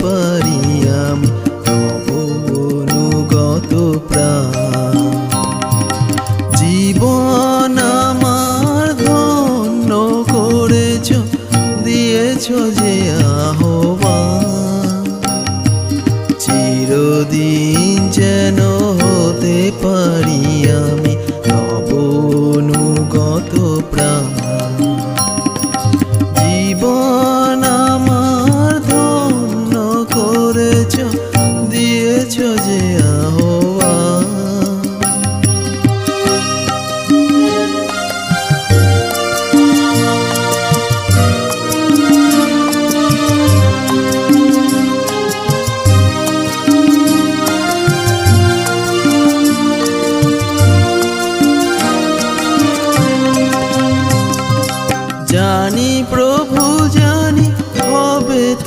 পারি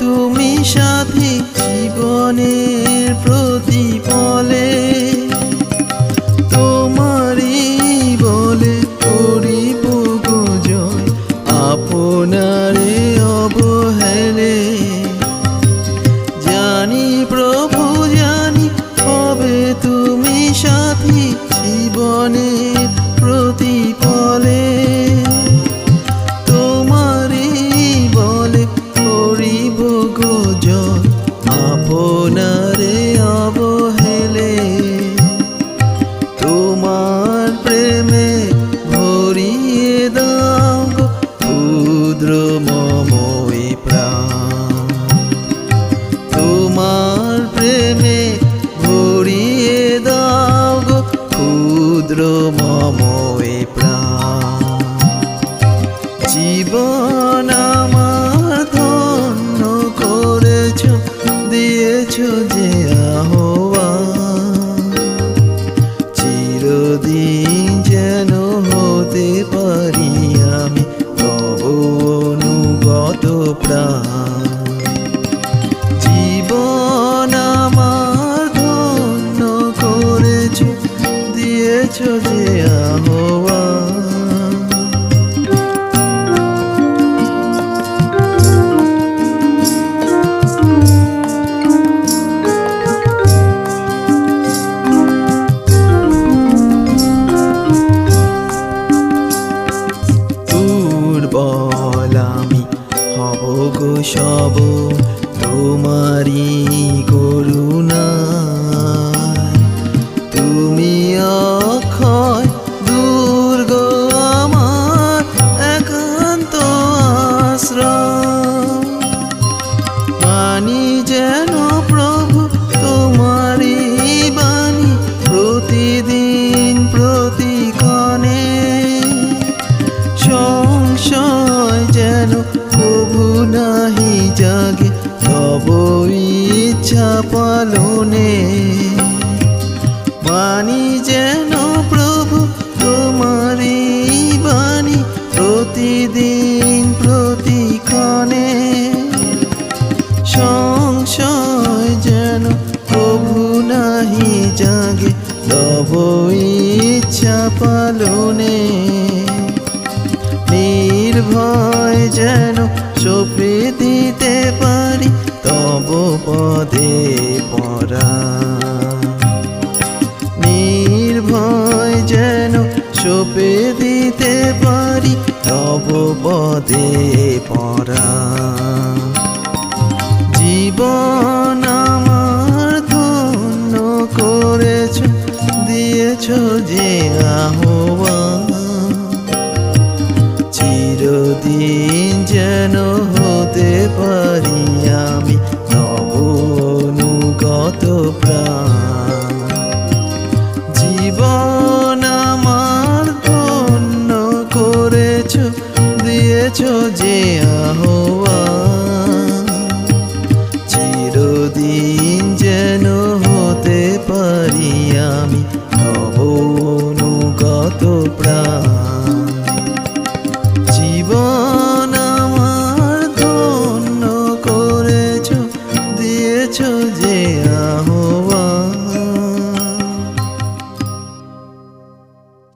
তুমি সাথী জীবনের প্রতিফলে, তোমারই বলে করিব আপনারে অবহেলে। জানি প্রভু, জানি হবে তুমি সাথী জীবনের ক্ষুদ্র মমই প্রাণ। জীবন আমার ধন্য করেছ, দিয়েছ যে আহ্বান। চিরদিন যেন হতে পারি আমি তব অনুগত প্রাণ। দিয়েছ যে আমি হব গো সব তোমারি জাগে তব ইচ্ছা পালনে। বাণী যেন প্রভু তোমারি বাণী প্রতিদিন প্রতিক্ষণে। সংশয় যেন প্রভু নাহি জাগে তব ইচ্ছা পালনে। নির্ভয় যেন সপে দিতে পারি, তব পদে পরা নির্ভয় যেন সপে দিতে পারি, তব পদে পরা জীবন আমার ধন্য করেছ, দিয়েছ যে আহ্বান। যেন হতে পারি আমি নব অনুগত প্রাণ। জীবন আমার ধন্য করেছ দিয়েছ যে